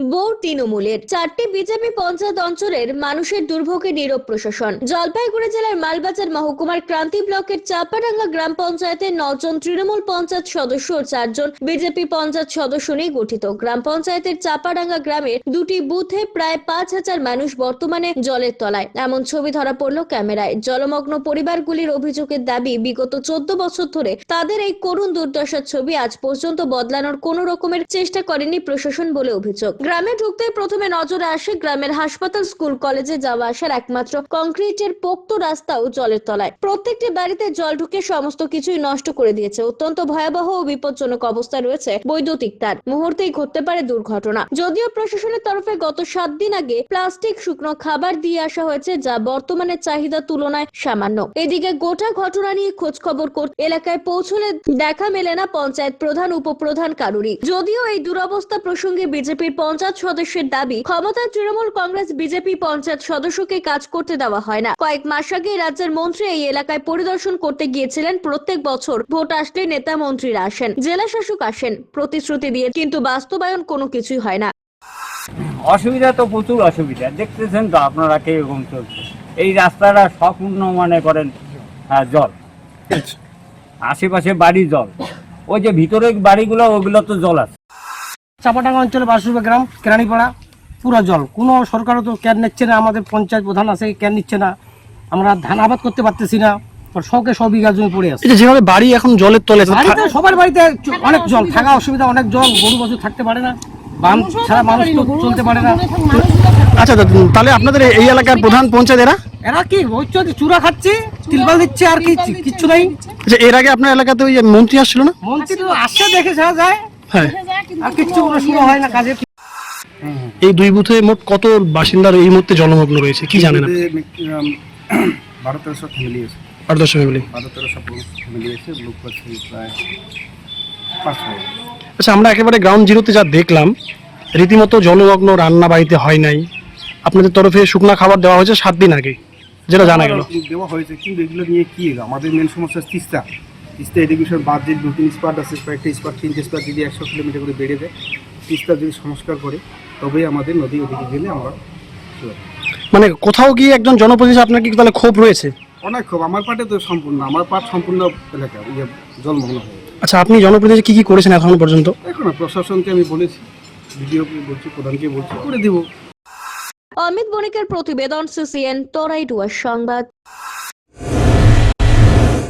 বহু তৃণমূলের চারটি বিজেপি পঞ্চায়েত অঞ্চলের মানুষের দুর্ভোগে নীরব প্রশাসন। জলপাইগুড়ি জেলার মালবাজার মহকুমার ক্রান্তি ব্লকের চাপাডাঙ্গা গ্রাম পঞ্চায়েতের নজন তৃণমূল পঞ্চায়েত সদস্য ও চারজন বিজেপি পঞ্চায়েত সদস্য নিয়ে গঠিত। গ্রাম পঞ্চায়েতের চাপাডাঙ্গা গ্রামের দুটি বুথে প্রায় পাঁচ হাজার মানুষ বর্তমানে জলের তলায়। এমন ছবি ধরা পড়ল ক্যামেরায়। জলমগ্ন পরিবারগুলির অভিযোগের দাবি, বিগত চোদ্দ বছর ধরে তাদের এই করুণ দুর্দশার ছবি আজ পর্যন্ত বদলানোর কোনো রকমের চেষ্টা করেনি প্রশাসন বলে অভিযোগ। গ্রামে ঢুকতে প্রথমে নজরে আসে গ্রামের হাসপাতাল, স্কুল, কলেজে যাওয়া আসার একমাত্র কংক্রিটের পোক্ত রাস্তাও জলের তলায়। প্রত্যেকটি বাড়িতে জল ঢুকে সমস্ত কিছুই নষ্ট করে দিয়েছে। অত্যন্ত ভয়াবহ ও বিপজ্জনক অবস্থায় রয়েছে বৈদ্যুতিক তার। মুহূর্তেই ঘটতে পারে দুর্ঘটনা। যদিও প্রশাসনের তরফে গত সাত দিন আগে প্লাস্টিক, শুকনো খাবার দিয়ে আসা হয়েছে, যা বর্তমানে চাহিদা তুলনায় সামান্য। এদিকে গোটা ঘটনা নিয়ে খোঁজ খবর করতে এলাকায় পৌঁছলে দেখা মেলে না পঞ্চায়েত প্রধান, উপপ্রধান কারুরই। যদিও এই দুরবস্থা প্রসঙ্গে বিজেপির সদস্যের দাবি ক্ষমতায় তৃণমূল কংগ্রেস বিজেপি পঞ্চায়েত সদস্যকে কাজ করতে দেওয়া হয় না। কয়েক মাস আগে রাজ্যের মন্ত্রী এই এলাকায় পরিদর্শন করতে গিয়েছিলেন। প্রত্যেক বছর ভোট আসলে নেতা মন্ত্রীরা আসেন জেলা শাসক আসেন প্রতিশ্রুতি দিয়ে কিন্তু বাস্তবায়ন কোনো কিছুই হয় না। অসুবিধা তো প্রচুর অসুবিধা। দেখতেছেন তো আপনারা কে এরকম চলছে। এই রাস্তাটা সম্পূর্ণ মনে করেন আহ, জল। আশেপাশে বাড়ি জল। ওই যে ভিতরে বাড়িগুলো ওগুলো তো জল আছে। চাপাডাঙ্গা অঞ্চলে বাসুবা গ্রাম কেরানিপাড়া পুরো জল। কোনো সরকারও তো ক্যান নিচ্ছে না আমাদের পঞ্চায়েত প্রধান আছে ক্যান নিচ্ছে না। আমরা ধান আবাদ করতে পারতেছি না শখে সব বিঘা জমি পড়ে আছে। যেভাবে বাড়ি এখন জলের তলে সবার বাড়িতে অনেক জল থাকা অসুবিধা অনেক জল গরু বছর থাকতে পারে না বাম ছাড়া মানুষ তো চলতে পারে না। আচ্ছা দাদা, তাহলে আপনাদের এই এলাকার প্রধান পঞ্চায়েত এরা? এরা কি ওই চলছে চূড়া খাচ্ছে তিলবাল দিচ্ছে আর কি কিচ্ছু নাই। আচ্ছা এর আগে আপনার এলাকাতে ওই মন্ত্রী আসছিল না? মন্ত্রী তো আসছে দেখে যাওয়া যায়। হ্যাঁ। আর কিচ্ছু শুরু হয় না কাজে এই দুই বুথে মোট কত বাসিন্দার এই মুহূর্তে জলমগ্ন রয়েছে? কি জানেন বারো তেরোশো ফ্যামিলি আছে। আট দশ ফ্যামিলি বারো তেরোশো ফ্যামিলি আছে লোক আছে প্রায় পাঁচ হাজার আচ্ছা আমরা একেবারে গ্রাউন্ড জিরোতে যা দেখলাম রীতিমতো জলমগ্ন রান্না বাড়িতে হয় নাই। আপনাদের তরফে শুকনা খাবার দেওয়া হয়েছে সাত দিন আগে যেটা জানা গেল। দেওয়া হয়েছে কিন্তু এগুলো নিয়ে কি আমাদের মেন সমস্যা তিস্তা। তিস্তা এডুকেশন বাদ দিয়ে দু তিন স্পট আছে কয়েকটা স্পট তিনটে স্পট যদি একশো কিলোমিটার করে বেড়ে দেয় তিস্তা যদি সংস্কার করে তবেই আমাদের নদী ওদিকে গেলে আমরা মানে কোথাও গিয়ে একজন জনপ্রতিনিধি আপনার কি তাহলে ক্ষোভ রয়েছে? অনেক ক্ষোভ আমার পাটে তো সম্পূর্ণ আমার পাট সম্পূর্ণ এলাকা ইয়ে জলমগ্ন হয়ে আচ্ছা আপনি জনপ্রতিনিধি কি কি করেছেন এখনও পর্যন্ত? এখন প্রশাসনকে আমি বলেছি ভিডিওকে বলছি প্রধানকে বলছি করে দিব। অমিত বণিকের প্রতিবেদন সিসিএন তরাই ডুয়ার সংবাদ।